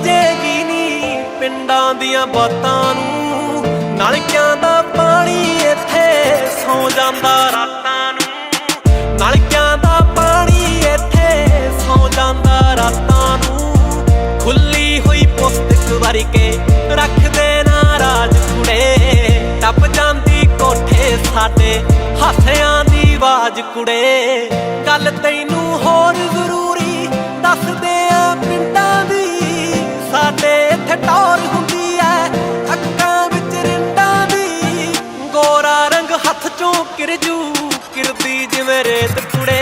ਸਮਝੇਗੀ ਨੀ ਪਿੰਡਾਂ ਦੀਆਂ ਬਾਤਾਂ ਨੂੰ। ਨਲਕਿਆਂ ਦਾ ਪਾਣੀ ਇੱਥੇ ਸੌ ਜਾਂਦਾ ਰਾਤਾਂ ਨੂੰ। ਨਲਕਿਆਂ ਦਾ ਪਾਣੀ ਇੱਥੇ ਸੌ ਜਾਂਦਾ ਰਾਤਾਂ ਨੂੰ। ਖੁੱਲੀ ਹੋਈ ਪੁਸਤਕ ਵਰ ਕੇ ਰੱਖਦੇ ਨਾ ਰਾਜ ਕੁੜੇ। ਟੱਪ ਜਾਂਦੀ ਕੋਠੇ ਸਾਡੇ ਹਾਸਿਆਂ ਦੀ ਆਵਾਜ਼ ਕੁੜੇ। ਗੱਲ ਤੈਨੂੰ ਹੋਰ ਜ਼ਰੂਰੀ ਦੱਸ ਦੇ ਇੱਥੇ ਟੌਰ ਹੁੰਦੀ ਅੱਖਾਂ ਵਿੱਚ ਰਿੰਡਾਂ ਦੀ। ਗੋਰਾ ਰੰਗ ਹੱਥ ਚੋਂ ਕਿਰਜੂ, ਕਿਰਦੀ ਜਿਵੇਂ ਰੇਤ ਕੁੜੇ